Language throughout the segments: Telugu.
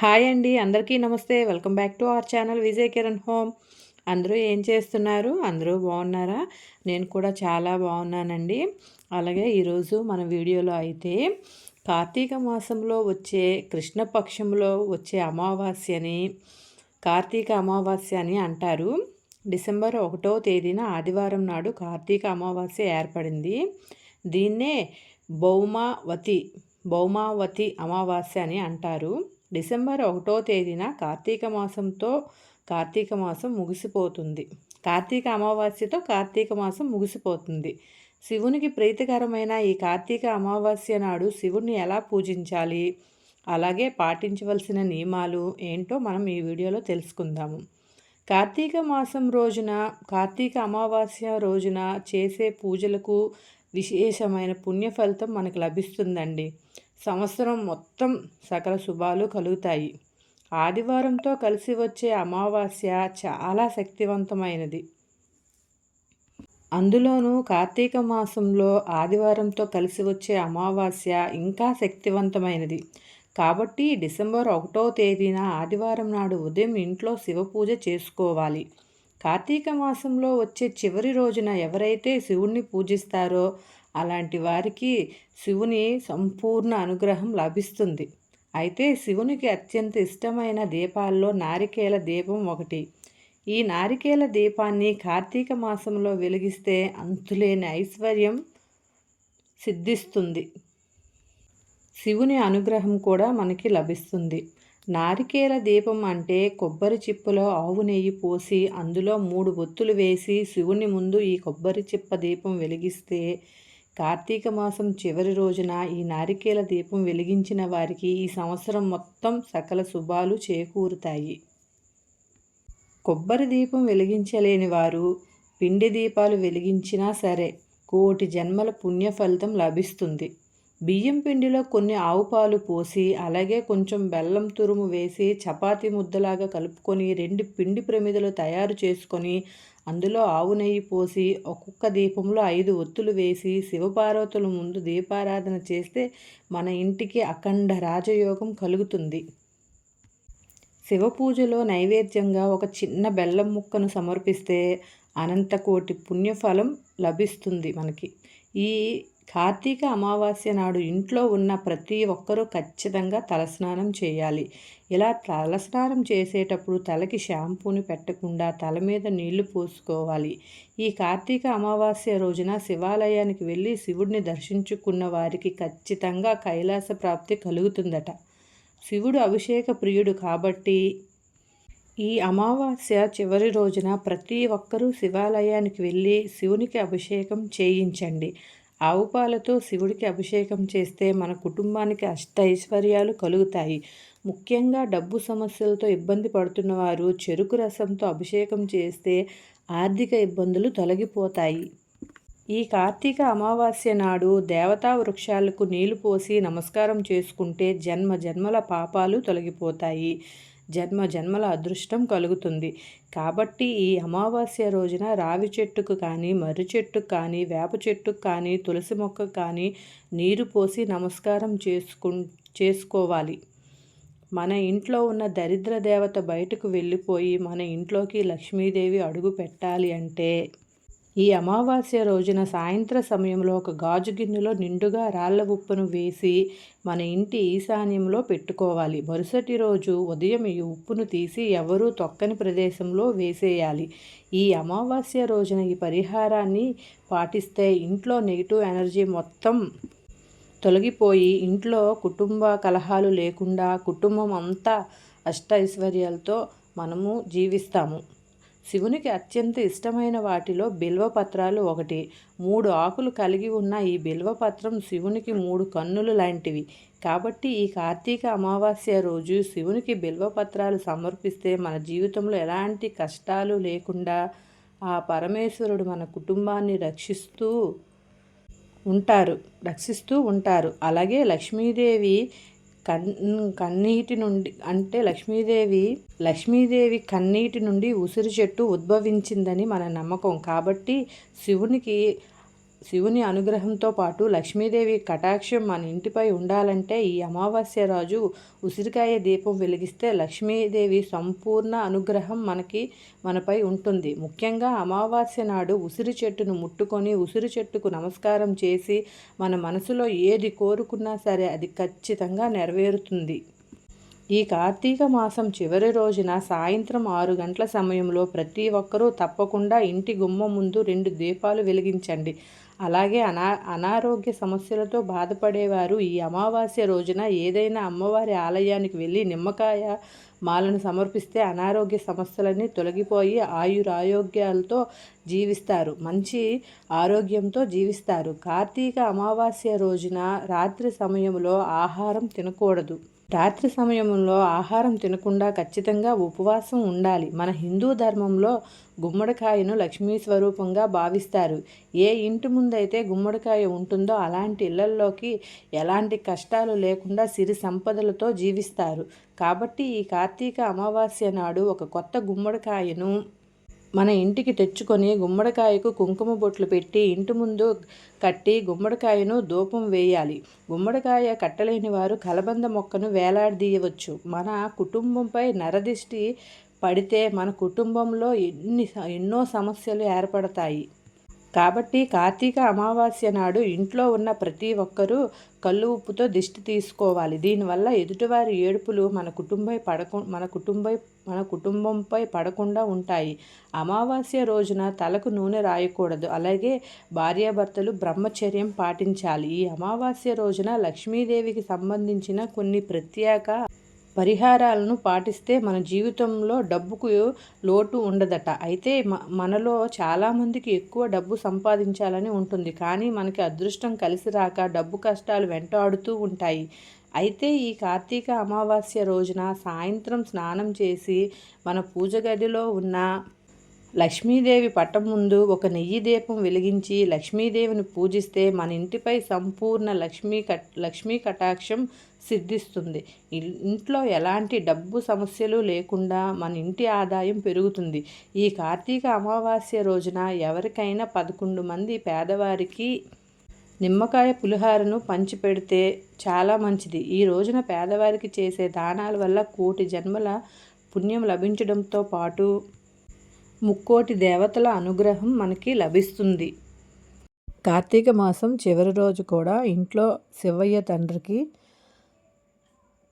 హాయ్ అండి అందరికీ నమస్తే. Welcome back to our channel Vijay Kiran home. అందరూ ఏం చేస్తున్నారు? అందరూ బాగున్నారా? నేను కూడా చాలా బాగున్నానండి. అలాగే ఈరోజు మన వీడియోలో అయితే కార్తీక మాసంలో వచ్చే కృష్ణపక్షంలో వచ్చే అమావాస్యని కార్తీక అమావాస్య అని అంటారు. డిసెంబర్ ఒకటో తేదీన ఆదివారం నాడు కార్తీక అమావాస్య ఏర్పడింది. దీన్నే భౌమావతి భౌమావతి అమావాస్య అని అంటారు. డిసెంబర్ ఒకటో తేదీన కార్తీక మాసంతో కార్తీక మాసం ముగిసిపోతుంది. కార్తీక అమావాస్యతో కార్తీక మాసం ముగిసిపోతుంది. శివునికి ప్రీతికరమైన ఈ కార్తీక అమావాస్య నాడు శివుణ్ణి ఎలా పూజించాలి? అలాగే పాటించవలసిన నియమాలు ఏంటో మనం ఈ వీడియోలో తెలుసుకుందాము. కార్తీక మాసం రోజున కార్తీక అమావాస్య రోజున చేసే పూజలకు విశేషమైన పుణ్య ఫలితం మనకు లభిస్తుందండి. సంవత్సరం మొత్తం సకల శుభాలు కలుగుతాయి. ఆదివారంతో కలిసి వచ్చే అమావాస్య చాలా శక్తివంతమైనది. అందులోనూ కార్తీక మాసంలో ఆదివారంతో కలిసి వచ్చే అమావాస్య ఇంకా శక్తివంతమైనది. కాబట్టి డిసెంబర్ ఒకటో తేదీన ఆదివారం నాడు ఉదయం ఇంట్లో శివ పూజ చేసుకోవాలి. కార్తీక మాసంలో వచ్చే చివరి రోజున ఎవరైతే శివుణ్ణి పూజిస్తారో అలాంటి వారికి శివుని సంపూర్ణ అనుగ్రహం లభిస్తుంది. అయితే శివునికి అత్యంత ఇష్టమైన దీపాల్లో నారికేల దీపం ఒకటి. ఈ నారికేల దీపాన్ని కార్తీక మాసంలో వెలిగిస్తే అంతులేని ఐశ్వర్యం సిద్ధిస్తుంది. శివుని అనుగ్రహం కూడా మనకి లభిస్తుంది. నారికేల దీపం అంటే కొబ్బరి చిప్పలో ఆవు నెయ్యి పోసి అందులో మూడు ఒత్తులు వేసి శివుని ముందు ఈ కొబ్బరి చిప్ప దీపం వెలిగిస్తే కార్తీక మాసం చివరి రోజున ఈ నారికేల దీపం వెలిగించిన వారికి ఈ సంవత్సరం మొత్తం సకల శుభాలు చేకూరుతాయి. కొబ్బరి దీపం వెలిగించలేని వారు పిండి దీపాలు వెలిగించినా సరే కోటి జన్మల పుణ్య ఫలితం లభిస్తుంది. బియ్యం పిండిలో కొన్ని ఆవు పాలు పోసి అలాగే కొంచెం బెల్లం తురుము వేసి చపాతీ ముద్దలాగా కలుపుకొని రెండు పిండి ప్రమిదలు తయారు చేసుకొని అందులో ఆవు నెయ్యి పోసి ఒక్కొక్క దీపంలో ఐదు ఒత్తులు వేసి శివపార్వతుల ముందు దీపారాధన చేస్తే మన ఇంటికి అఖండ రాజయోగం కలుగుతుంది. శివ పూజలో నైవేద్యంగా ఒక చిన్న బెల్లం ముక్కను సమర్పిస్తే అనంతకోటి పుణ్యఫలం లభిస్తుంది మనకి. ఈ కార్తీక అమావాస్య నాడు ఇంట్లో ఉన్న ప్రతి ఒక్కరూ ఖచ్చితంగా తలస్నానం చేయాలి. ఇలా తలస్నానం చేసేటప్పుడు తలకి షాంపూని పెట్టకుండా తల మీద నీళ్ళు పోసుకోవాలి. ఈ కార్తీక అమావాస్య రోజున శివాలయానికి వెళ్ళి శివుడిని దర్శించుకున్న వారికి ఖచ్చితంగా కైలాస ప్రాప్తి కలుగుతుందట. శివుడు అభిషేక ప్రియుడు కాబట్టి ఈ అమావాస్య చివరి రోజున ప్రతి ఒక్కరూ శివాలయానికి వెళ్ళి శివునికి అభిషేకం చేయించండి. ఆవు పాలతో శివుడికి అభిషేకం చేస్తే మన కుటుంబానికి అష్ట ఐశ్వర్యాలు కలుగుతాయి. ముఖ్యంగా డబ్బు సమస్యలతో ఇబ్బంది పడుతున్న వారు చెరుకు రసంతో అభిషేకం చేస్తే ఆర్థిక ఇబ్బందులు తొలగిపోతాయి. ఈ కార్తీక అమావాస్య నాడు దేవతా వృక్షాలకు నీళ్ళు పోసి నమస్కారం చేసుకుంటే జన్మ జన్మల పాపాలు తొలగిపోతాయి. జన్మ జన్మల అదృష్టం కలుగుతుంది. కాబట్టి ఈ అమావాస్య రోజున రావి చెట్టుకు కానీ మర్రి చెట్టుకు కానీ వేప చెట్టుకు కానీ తులసి మొక్క కానీ నీరు పోసి నమస్కారం చేసుకు చేసుకోవాలి. మన ఇంట్లో ఉన్న దరిద్ర దేవత బయటకు వెళ్ళిపోయి మన ఇంట్లోకి లక్ష్మీదేవి అడుగు పెట్టాలి అంటే ఈ అమావాస్య రోజున సాయంత్ర సమయంలో ఒక గాజు గిన్నెలో నిండుగా రాళ్ళ ఉప్పును వేసి మన ఇంటి ఈశాన్యంలో పెట్టుకోవాలి. మరుసటి రోజు ఉదయం ఈ ఉప్పును తీసి ఎవరూ తొక్కని ప్రదేశంలో వేసేయాలి. ఈ అమావాస్య రోజున ఈ పరిహారాన్ని పాటిస్తే ఇంట్లో నెగిటివ్ ఎనర్జీ మొత్తం తొలగిపోయి ఇంట్లో కుటుంబ కలహాలు లేకుండా కుటుంబం అంతా అష్ట ఐశ్వర్యాలతో మనము జీవిస్తాము. శివునికి అత్యంత ఇష్టమైన వాటిలో బిల్వపత్రాలు ఒకటి. మూడు ఆకులు కలిగి ఉన్న ఈ బిల్వపత్రం శివునికి మూడు కన్నులు లాంటివి. కాబట్టి ఈ కార్తీక అమావాస్య రోజు శివునికి బిల్వపత్రాలు సమర్పిస్తే మన జీవితంలో ఎలాంటి కష్టాలు లేకుండా ఆ పరమేశ్వరుడు మన కుటుంబాన్ని రక్షిస్తూ ఉంటారు రక్షిస్తూ ఉంటారు. అలాగే లక్ష్మీదేవి కన్ కన్నీటి నుండి అంటే లక్ష్మీదేవి లక్ష్మీదేవి కన్నీటి నుండి ఉసిరి చెట్టు ఉద్భవించిందని మన నమ్మకం. కాబట్టి శివునికి శివుని అనుగ్రహంతో పాటు లక్ష్మీదేవి కటాక్షం మన ఇంటిపై ఉండాలంటే ఈ అమావాస్య రాజు ఉసిరికాయ దీపం వెలిగిస్తే లక్ష్మీదేవి సంపూర్ణ అనుగ్రహం మనకి మనపై ఉంటుంది. ముఖ్యంగా అమావాస్య నాడు ఉసిరి చెట్టును ముట్టుకొని ఉసిరి చెట్టుకు నమస్కారం చేసి మన మనసులో ఏది కోరుకున్నా సరే అది ఖచ్చితంగా నెరవేరుతుంది. ఈ కార్తీక మాసం చివరి రోజున సాయంత్రం ఆరు గంటల సమయంలో ప్రతి ఒక్కరూ తప్పకుండా ఇంటి గుమ్మ ముందు రెండు దీపాలు వెలిగించండి. అలాగే అనా అనారోగ్య సమస్యలతో బాధపడేవారు ఈ అమావాస్య రోజున ఏదైనా అమ్మవారి ఆలయానికి వెళ్ళి నిమ్మకాయ మాలను సమర్పిస్తే అనారోగ్య సమస్యలన్నీ తొలగిపోయి ఆయురారోగ్యాలతో జీవిస్తారు. మంచి ఆరోగ్యంతో జీవిస్తారు. కార్తీక అమావాస్య రోజున రాత్రి సమయంలో ఆహారం తినకూడదు. రాత్రి సమయంలో ఆహారం తినకుండా ఖచ్చితంగా ఉపవాసం ఉండాలి. మన హిందూ ధర్మంలో గుమ్మడికాయను లక్ష్మీ స్వరూపంగా భావిస్తారు. ఏ ఇంటి ముందైతే గుమ్మడికాయ ఉంటుందో అలాంటి ఇళ్ళల్లోకి ఎలాంటి కష్టాలు లేకుండా సిరి సంపదలతో జీవిస్తారు. కాబట్టి ఈ కార్తీక అమావాస్య నాడు ఒక కొత్త గుమ్మడికాయను మన ఇంటికి తెచ్చుకొని గుమ్మడికాయకు కుంకుమ బొట్లు పెట్టి ఇంటి ముందు కట్టి గుమ్మడికాయను ధూపం వేయాలి. గుమ్మడికాయ కట్టలేని వారు కలబంద మొక్కను వేలాడదీయవచ్చు. మన కుటుంబంపై నరదిష్టి పడితే మన కుటుంబంలో ఎన్ని ఎన్నో సమస్యలు ఏర్పడతాయి. కాబట్టి కార్తీక అమావాస్య నాడు ఇంట్లో ఉన్న ప్రతి ఒక్కరూ కళ్ళు ఉప్పుతో దిష్టి తీసుకోవాలి. దీనివల్ల ఎదుటివారి ఏడుపులు మన కుటుంబై పడకు మన కుటుంబై మన కుటుంబంపై పడకుండా ఉంటాయి. అమావాస్య రోజున తలకు నూనె రాయకూడదు. అలాగే భార్యాభర్తలు బ్రహ్మచర్యం పాటించాలి. ఈ అమావాస్య రోజున లక్ష్మీదేవికి సంబంధించిన కొన్ని ప్రత్యేక పరిహారాలను పాటిస్తే మన జీవితంలో డబ్బుకు లోటు ఉండదట. అయితే మనలో చాలామందికి ఎక్కువ డబ్బు సంపాదించాలని ఉంటుంది. కానీ మనకి అదృష్టం కలిసి రాక డబ్బు కష్టాలు వెంటాడుతూ ఉంటాయి. అయితే ఈ కార్తీక అమావాస్య రోజున సాయంత్రం స్నానం చేసి మన పూజ గదిలో ఉన్న లక్ష్మీదేవి పట్టం ముందు ఒక నెయ్యి దీపం వెలిగించి లక్ష్మీదేవిని పూజిస్తే మన ఇంటిపై సంపూర్ణ లక్ష్మీ కట్ లక్ష్మీ కటాక్షం సిద్ధిస్తుంది. ఇంట్లో ఎలాంటి డబ్బు సమస్యలు లేకుండా మన ఇంటి ఆదాయం పెరుగుతుంది. ఈ కార్తీక అమావాస్య రోజున ఎవరికైనా పదకొండు మంది పేదవారికి నిమ్మకాయ పులిహారను పంచిపెడితే చాలా మంచిది. ఈ రోజున పేదవారికి చేసే దానాల వల్ల కోటి జన్మల పుణ్యం లభించడంతో పాటు ముక్కోటి దేవతల అనుగ్రహం మనకి లభిస్తుంది. కార్తీక మాసం చివరి రోజు కూడా ఇంట్లో శివయ్య తండ్రికి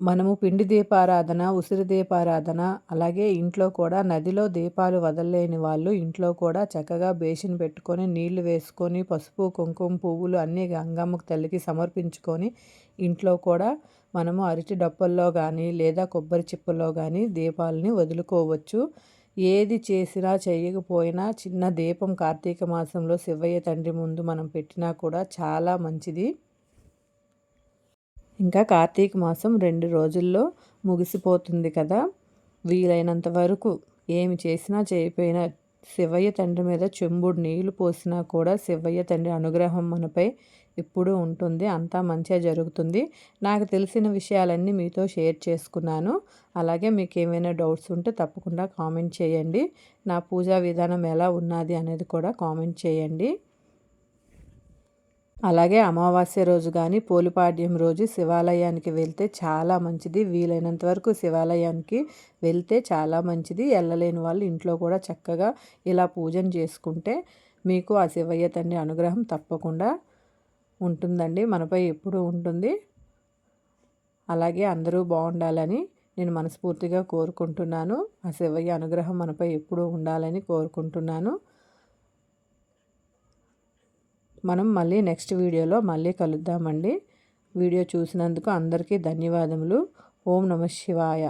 మనము పిండి దీపారాధన ఉసిరి దీపారాధన అలాగే ఇంట్లో కూడా నదిలో దీపాలు వదలలేని వాళ్ళు ఇంట్లో కూడా చక్కగా బేసిన్ పెట్టుకొని నీళ్ళు వేసుకొని పసుపు కుంకుమ పువ్వులు అన్నీ గంగమ్మకు తల్లికి సమర్పించుకొని ఇంట్లో కూడా మనము అరటి డప్పల్లో కానీ లేదా కొబ్బరి చిప్పల్లో కానీ దీపాలని వదులుకోవచ్చు. ఏది చేసినా చేయకపోయినా చిన్న దీపం కార్తీక మాసంలో శివయ్య తండ్రి ముందు మనం పెట్టినా కూడా చాలా మంచిది. ఇంకా కార్తీక మాసం రెండు రోజుల్లో ముగిసిపోతుంది కదా. వీలైనంత వరకు ఏమి చేసినా చేయకపోయినా శివయ్య తండ్రి మీద చెంబుడు నీళ్ళు పోసినా కూడా శివయ్య తండ్రి అనుగ్రహం మనపై ఎప్పుడూ ఉంటుంది. అంతా మంచిగా జరుగుతుంది. నాకు తెలిసిన విషయాలన్నీ మీతో షేర్ చేసుకున్నాను. అలాగే మీకు ఏమైనా డౌట్స్ ఉంటే తప్పకుండా కామెంట్ చేయండి. నా పూజా విధానం ఎలా ఉన్నది అనేది కూడా కామెంట్ చేయండి. అలాగే అమావాస్య రోజు కానీ పోలిపాడ్యం రోజు శివాలయానికి వెళ్తే చాలా మంచిది. వీలైనంత వరకు శివాలయానికి వెళ్తే చాలా మంచిది. వెళ్ళలేని వాళ్ళు ఇంట్లో కూడా చక్కగా ఇలా పూజను చేసుకుంటే మీకు ఆ శివయ్య తండ్రి అనుగ్రహం తప్పకుండా ఉంటుందండి. మనపై ఎప్పుడూ ఉంటుంది. అలాగే అందరూ బాగుండాలని నేను మనస్ఫూర్తిగా కోరుకుంటున్నాను. ఆ శివయ్య అనుగ్రహం మనపై ఎప్పుడూ ఉండాలని కోరుకుంటున్నాను. మనం మళ్ళీ నెక్స్ట్ వీడియోలో మళ్ళీ కలుద్దామండి. వీడియో చూసినందుకు అందరికీ ధన్యవాదములు. ఓం నమ శివాయ.